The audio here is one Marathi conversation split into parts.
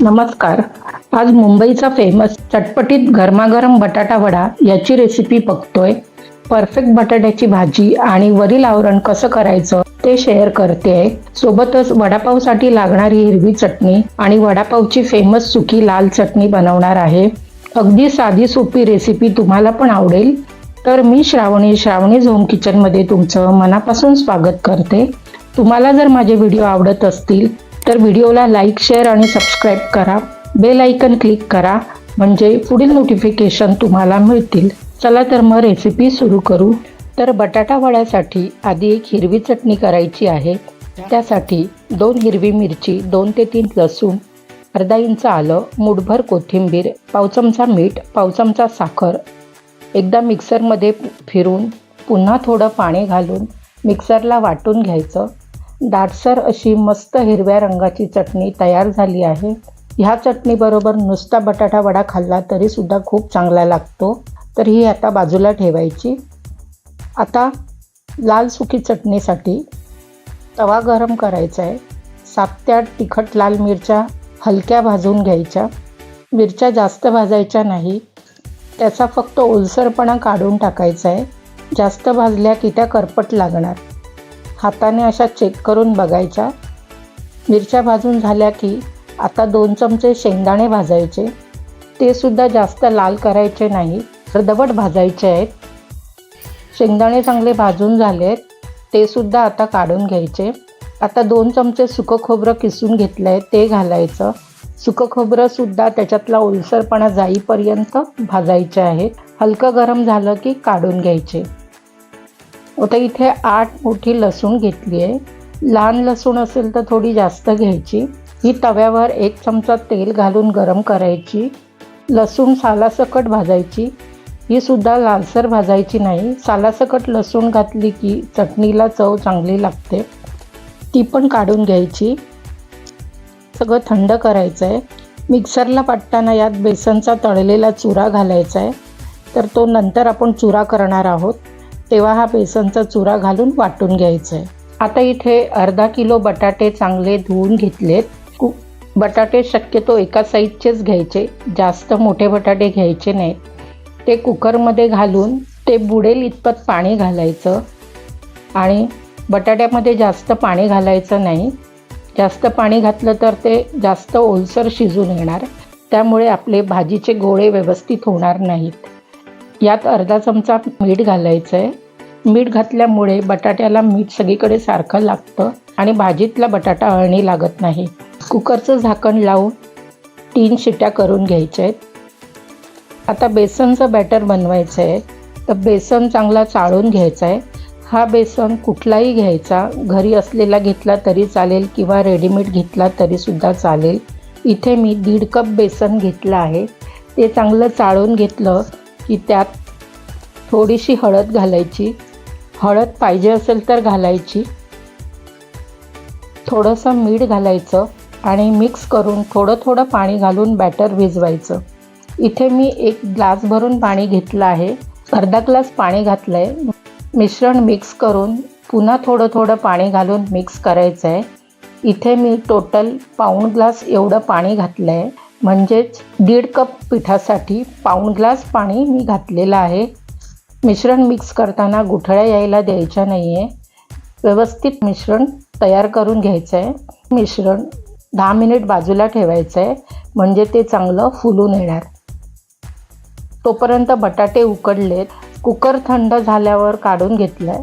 नमस्कार. आज मुंबईचा फेमस चटपटीत गरमागरम बटाटा वडा याची रेसिपी बघतोय. परफेक्ट बटाट्याची भाजी आणि वरील आवरण कसं करायचं ते शेअर करते. सोबतच वडापावसाठी लागणारी हिरवी चटणी आणि वडापावची फेमस सुकी लाल चटणी बनवणार आहे. अगदी साधी सोपी रेसिपी तुम्हाला पण आवडेल. तर मी श्रावणी श्रावणी झोम किचनमध्ये तुमचं मनापासून स्वागत करते. तुम्हाला जर माझे व्हिडिओ आवडत असतील तर व्हिडिओला लाईक शेअर आणि सबस्क्राईब करा. बेल आयकन क्लिक करा म्हणजे पुढील नोटिफिकेशन तुम्हाला मिळतील. चला तर मग रेसिपी सुरू करू. तर बटाटा वड्यासाठी आधी एक हिरवी चटणी करायची आहे. त्यासाठी दोन हिरवी मिरची दोन ते तीन लसूण अर्धा इंच आलं मुठभर कोथिंबीर पाव चमचा मीठ पाव चमचा साखर. एकदा मिक्सरमध्ये फिरून पुन्हा थोडं पाणी घालून मिक्सरला वाटून घ्यायचं. दाटसर अशी मस्त हिरव्या रंगाची चटणी तयार झाली आहे. ह्या चटणीबरोबर नुसता बटाटा वडा खाल्ला तरीसुद्धा खूप चांगला लागतो. तर ही आता बाजूला ठेवायची. आता लाल सुकी चटणीसाठी तवा गरम करायचा आहे सात ते आठ तिखट लाल मिरच्या हलक्या भाजून घ्यायच्या. मिरच्या जास्त भाजायच्या नाही. त्याचा फक्त ओलसरपणा काढून टाकायचा आहे जास्त भाजल्या की त्या करपट लागणार. हाताने अशा चेक करून बघायच्या. मिरच्या भाजून झाल्या की आता दोन चमचे शेंगदाणे भाजायचे. ते सुद्धा जास्त लाल करायचे नाही अर्धवट भाजायचे आहेत. शेंगदाणे चांगले भाजून झाले आहेत ते सुद्धा आता काढून घ्यायचे. आता दोन चमचे सुकं खोबरं किसून घेतलं आहे ते घालायचं. सुकं खोबरंसुद्धा त्याच्यातला ओलसरपणा जाईपर्यंत भाजायचे आहे हलकं गरम झालं की काढून घ्यायचे. आता इथे आठ मोठी लसूण घेतली आहे. लहान लसूण असेल तर थोडी जास्त घ्यायची. ही तव्यावर एक चमचा तेल घालून गरम करायची. लसूण सालासकट भाजायची. ही सुद्धा लालसर भाजायची नाही. सालासकट लसूण घातली की चटणीला चव चांगली लागते. ती पण काढून घ्यायची. सगळं थंड करायचं आहे मिक्सरला पाटताना यात बेसनचा तळलेला चुरा घालायचा आहे तर तो नंतर आपण चुरा करणार आहोत. तेव्हा हा बेसनचा चुरा घालून वाटून घ्यायचा आहे आता इथे अर्धा किलो बटाटे चांगले धुवून घेतलेत. कु बटाटे शक्यतो एका साईजचेच घ्यायचे. जास्त मोठे बटाटे घ्यायचे नाहीत ते कुकरमध्ये घालून ते बुडेल इतपत पाणी घालायचं. आणि बटाट्यामध्ये जास्त पाणी घालायचं नाही. जास्त पाणी घातलं तर ते जास्त ओलसर शिजून येणार. त्यामुळे आपले भाजीचे गोळे व्यवस्थित होणार नाहीत. यात अर्धा चमचा मीठ घालायचं आहे मीठ घातल्यामुळे बटाट्याला मीठ सगळीकडे सारखं लागतं आणि भाजीतला बटाटा अळणी लागत नाही. कुकरचं झाकण लावून तीन शिट्या करून घ्यायच्या आहेत आता बेसनचं बॅटर बनवायचं आहे तर बेसन चांगला चाळून घ्यायचा आहे हा बेसन कुठलाही घ्यायचा घरी असलेला घेतला तरी चालेल किंवा रेडीमेड घेतला तरीसुद्धा चालेल. इथे मी दीड कप बेसन घेतलं आहे. ते चांगलं चाळून घेतलं की त्यात थोडीशी हळद घालायची. हळद पाहिजे असेल तर घालायची. थोडंसं मीठ घालायचं आणि मिक्स करून थोडं थोडं पाणी घालून बॅटर भिजवायचं. इथे मी एक ग्लास भरून पाणी घेतलं आहे. अर्धा ग्लास पाणी घातलं आहे मिश्रण मिक्स करून पुन्हा थोडं थोडं पाणी घालून मिक्स करायचं आहे इथे मी टोटल पाऊण ग्लास एवढं पाणी घातलं आहे म्हणजेच दीड कप पिठासाठी पाऊण ग्लास पाणी मी घातलेलं आहे. मिश्रण मिक्स करताना गुठळ्या यायला द्यायच्या नाही आहे व्यवस्थित मिश्रण तयार करून घ्यायचं आहे मिश्रण दहा मिनिट बाजूला ठेवायचं आहे म्हणजे ते चांगलं फुलून येणार. तोपर्यंत बटाटे उकडलेत. कुकर थंड झाल्यावर काढून घेतलं आहे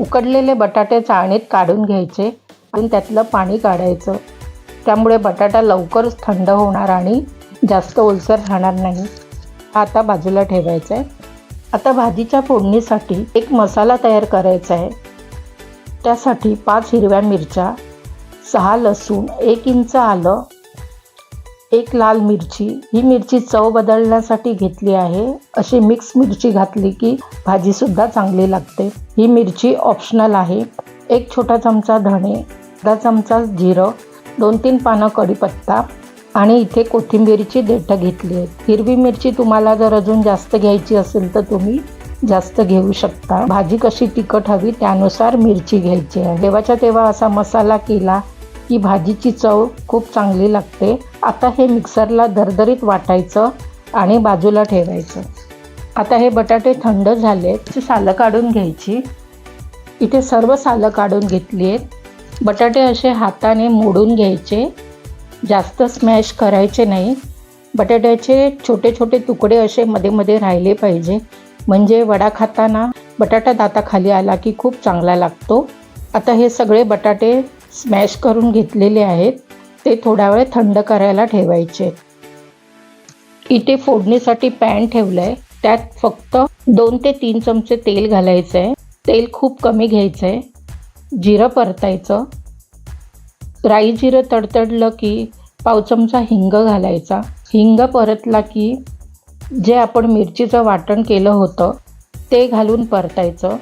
उकडलेले बटाटे चाळणीत काढून घ्यायचे. आणि त्यातलं पाणी काढायचं. त्यामुळे बटाटा लवकरच थंड होणार आणि जास्त ओलसर राहणार नाही. हा आता बाजूला ठेवायचा आहे आता भाजीच्या फोडणीसाठी एक मसाला तयार करायचा आहे त्यासाठी पाच हिरव्या मिरच्या सहा लसूण एक इंच आलं एक लाल मिरची. ही मिरची चव बदलण्यासाठी घेतली आहे. अशी मिक्स मिरची घातली की भाजीसुद्धा चांगली लागते. ही मिरची ऑप्शनल आहे. एक छोटा चमचा धणे अर्धा चमचा जिरं दोन तीन पानं कढीपत्ता आणि इथे कोथिंबीरची देठं घेतली आहेत हिरवी मिरची तुम्हाला जर अजून जास्त घ्यायची असेल तर तुम्ही जास्त घेऊ शकता. भाजी कशी तिखट हवी त्यानुसार मिरची घ्यायची आहे. तेव्हाच्या तेव्हा असा मसाला केला की भाजीची चव खूप चांगली लागते. आता हे मिक्सरला दरदरीत वाटायचं आणि बाजूला ठेवायचं. आता हे बटाटे थंड झाले सालं काढून घ्यायची. इथे सर्व सालं काढून घेतली आहेत. बटाटे असे हाताने मोडून घ्यायचे. जास्त स्मॅश करायचे नाही. बटाट्याचे छोटे छोटे तुकडे असे मध्ये मध्ये राहिले पाहिजे. म्हणजे वडा खाताना बटाटा दाताखाली आला की खूप चांगला लागतो. आता हे सगळे बटाटे स्मॅश करून घेतलेले आहेत. ते थोडा वेळ थंड करायला ठेवायचे. इथे फोडणीसाठी पॅन ठेवलं आहे त्यात फक्त दोन ते तीन चमचे तेल घालायचं आहे तेल खूप कमी घ्यायचं आहे जिरं परतायचं. राई जिरं तडतडलं की पाव चमचा हिंग घालायचा. हिंग परतला की जे आपण मिरचीचं वाटण केलं होतं ते घालून परतायचं.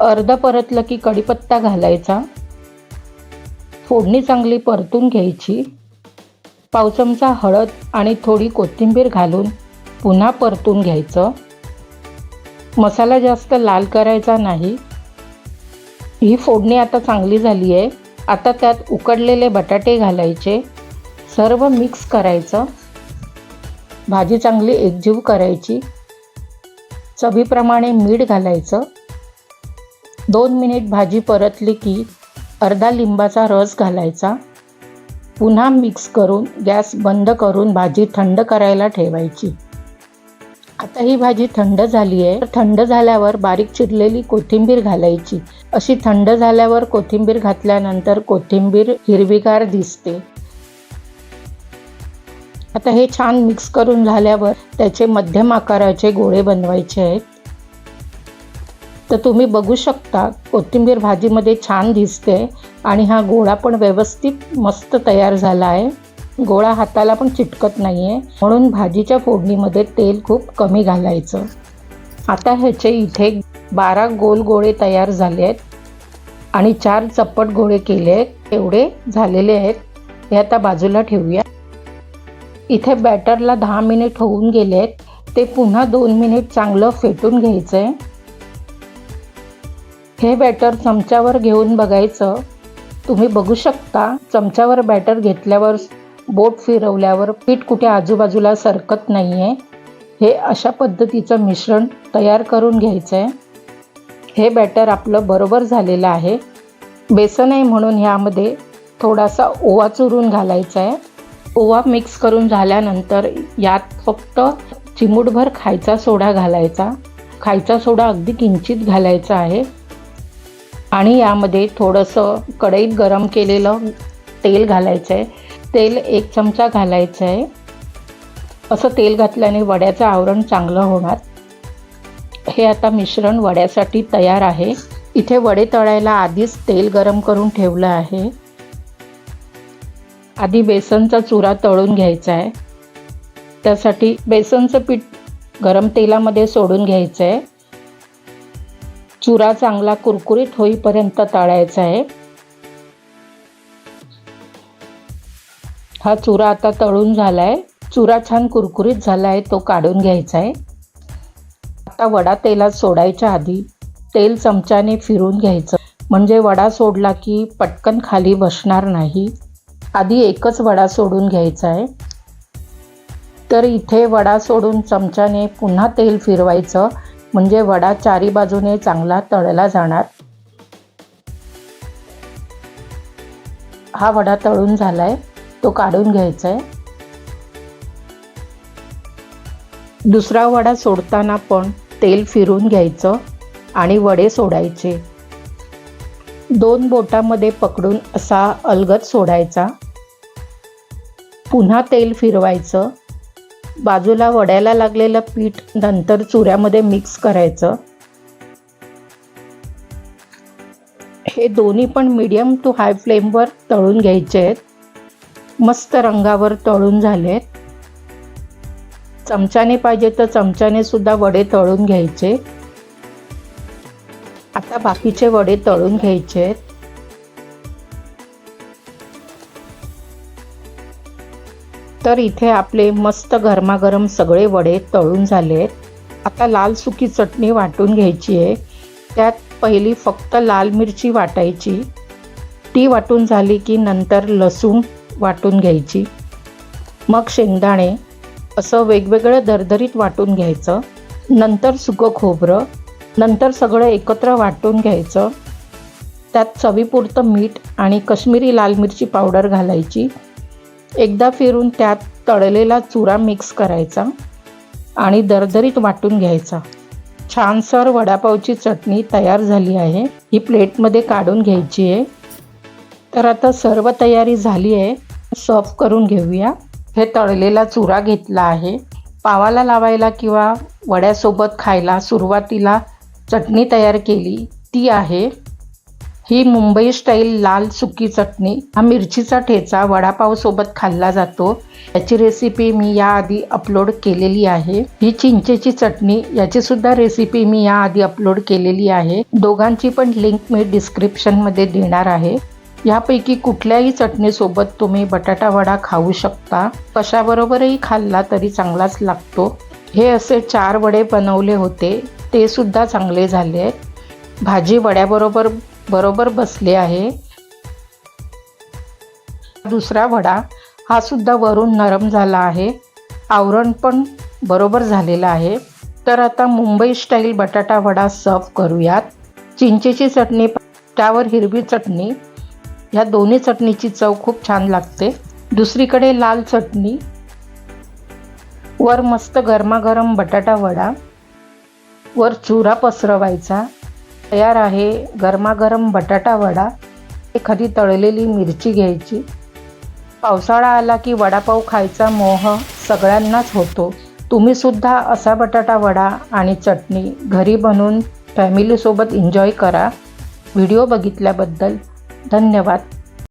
अर्ध परतलं की कढीपत्ता घालायचा. फोडणी चांगली परतून घ्यायची. पाव चमचा हळद आणि थोडी कोथिंबीर घालून पुन्हा परतून घ्यायचं. मसाला जास्त लाल करायचा नाही. ही फोडणी आता चांगली झाली आहे. आता त्यात उकडलेले बटाटे घालायचे. सर्व मिक्स करायचं. भाजी चांगली एकजीव करायची. चवीप्रमाणे मीठ घालायचं. दोन मिनिट भाजी परतली की अर्धा लिंबाचा रस घालायचा. पुन्हा मिक्स करून गॅस बंद करून भाजी थंड करायला ठेवायची. आता ही भाजी थंड झाली आहे थंड झाल्यावर बारीक चिरलेली कोथिंबीर घालायची. अशी थंड झाल्यावर कोथिंबीर घातल्यानंतर कोथिंबीर हिरवीगार दिसते. आता हे छान मिक्स करून झाल्यावर त्याचे मध्यम आकाराचे गोळे बनवायचे आहेत. तर तुम्ही बघू शकता कोथिंबीर भाजीमध्ये छान दिसते आणि हा गोळा पण व्यवस्थित मस्त तयार झाला आहे गोळा हाताला पण चिटकत नाही आहे म्हणून भाजीच्या फोडणीमध्ये तेल खूप कमी घालायचं. आता ह्याचे इथे बारा गोल गोळे तयार झाले आहेत. आणि चार चप्पट गोळे केले आहेत. एवढे झालेले आहेत. हे आता बाजूला ठेवूया. इथे बॅटरला दहा मिनिट होऊन गेले आहेत. ते पुन्हा दोन मिनिट चांगलं फेटून घ्यायचं आहे हे बॅटर चमच्यावर घेऊन बघायचं. तुम्ही बघू शकता चमच्यावर बॅटर घेतल्यावर बोट फिरवल्यावर पीठ कुठे आजूबाजूला सरकत नाही आहे हे अशा पद्धतीचं मिश्रण तयार करून घ्यायचं आहे हे बॅटर आपलं बरोबर झालेलं आहे. बेसन आहे म्हणून ह्यामध्ये थोडासा ओवा चुरून घालायचा आहे ओवा मिक्स करून झाल्यानंतर यात फक्त चिमूटभर खायचा सोडा घालायचा. खायचा सोडा अगदी किंचित घालायचा आहे. आणि यामध्ये थोडंसं कढईत गरम केलेलं तेल घालायचं आहे तेल एक चमचा घालायचं आहे. असं तेल घातल्याने वड्याचं आवरण चांगलं होणार. हे आता मिश्रण वड्यासाठी तयार आहे. इथे वडे तळायला आधीच तेल गरम करून ठेवलं आहे. आधी बेसनचा चुरा तळून घ्यायचा आहे. त्यासाठी बेसनचं पीठ गरम तेलामध्ये सोडून घ्यायचं आहे. चुरा चांगला कुरकुरीत होईपर्यंत तळायचा आहे. हा चुरा आता तळून झाला आहे चुरा छान कुरकुरीत झाला आहे तो काढून घ्यायचा आहे आता वडा तेलात सोडायच्या आधी तेल चमच्याने फिरून घ्यायचं. म्हणजे वडा सोडला की पटकन खाली बसणार नाही. आधी एकच वडा सोडून घ्यायचा आहे तर इथे वडा सोडून चमच्याने पुन्हा तेल फिरवायचं. म्हणजे वडा चारी बाजूने चांगला तळला जाणार. हा वडा तळून झाला आहे तो काढून घ्यायचा आहे दुसरा वडा सोडताना पण तेल फिरून घ्यायचं आणि वडे सोडायचे. दोन बोटामध्ये पकडून असा अलगद सोडायचा. पुन्हा तेल फिरवायचं. बाजूला वड्याला लागलेलं पीठ नंतर चुऱ्यामध्ये मिक्स करायचं. हे दोन्ही पण मीडियम टू हाय फ्लेमवर तळून घ्यायचे आहेत. मस्त रंगावर तळून झालेत. चमच्याने पाहिजे तर चमच्याने सुद्धा वडे तळून घ्यायचे. आता बाकीचे वडे तळून घ्यायचे आहेत. तर इथे आपले मस्त गरमागरम सगळे वडे तळून झाले आहेत आता लाल सुकी चटणी वाटून घ्यायची आहे. त्यात पहिली फक्त लाल मिरची वाटायची. ती वाटून झाली की नंतर लसूण वाटून घ्यायची. मग शेंगदाणे असं वेगवेगळं दरदरीत वाटून घ्यायचं. नंतर सुकं खोबरं नंतर सगळं एकत्र वाटून घ्यायचं. त्यात चवीपुरतं मीठ आणि कश्मीरी लाल मिरची पावडर घालायची. एकदा फिरून त्यात तळलेला चुरा मिक्स करायचा आणि दरदरीत वाटून घ्यायचा. छानसर वडापावची चटणी तयार झाली आहे. ही प्लेटमध्ये काढून घ्यायची आहे. तर आता सर्व तयारी झाली आहे. सर्व करून घेऊया. हे तळलेला चुरा घेतला आहे. पावाला लावायला किंवा वड्यासोबत खायला सुरुवातीला चटणी तयार केली. ती आहे. ही मुंबई स्टाईल लाल सुकी चटणी. हा मिरचीचा ठेचा वडापावसोबत खाल्ला जातो. याची रेसिपी मी याआधी अपलोड केलेली आहे. ही चिंचेची चटणी. याची सुद्धा रेसिपी मी याआधी अपलोड केलेली आहे. दोघांची पण लिंक मी डिस्क्रिप्शनमध्ये देणार आहे. यापैकी कुठल्याही चटणीसोबत तुम्ही बटाटा वडा खाऊ शकता. कशाबरोबरही खाल्ला तरी चांगलाच लागतो. हे असे चार वडे बनवले होते. ते सुद्धा चांगले झाले. आहेत भाजी वड्याबरोबर बरोबर बसले आहे. दुसरा वडा हा सुद्धा वरून नरम झाला आहे. आवरण पण बरोबर झालेलं आहे. तर आता मुंबई स्टाईल बटाटा वडा सर्व करूयात. चिंचेची चटणी त्यावर हिरवी चटणी ह्या दोन्ही चटणीची चव खूप छान लागते. दुसरीकडे लाल चटणी. वर मस्त गरमागरम बटाटा वडा. वर चुरा पसरवायचा. तयार आहे गरमागरम बटाटा वडा. एखादी तळलेली मिरची घ्यायची. पावसाळा आला की वडापाव खायचा मोह सगळ्यांनाच होतो. तुम्हीसुद्धा असा बटाटा वडा आणि चटणी घरी बनवून फॅमिलीसोबत एन्जॉय करा. व्हिडिओ बघितल्याबद्दल धन्यवाद.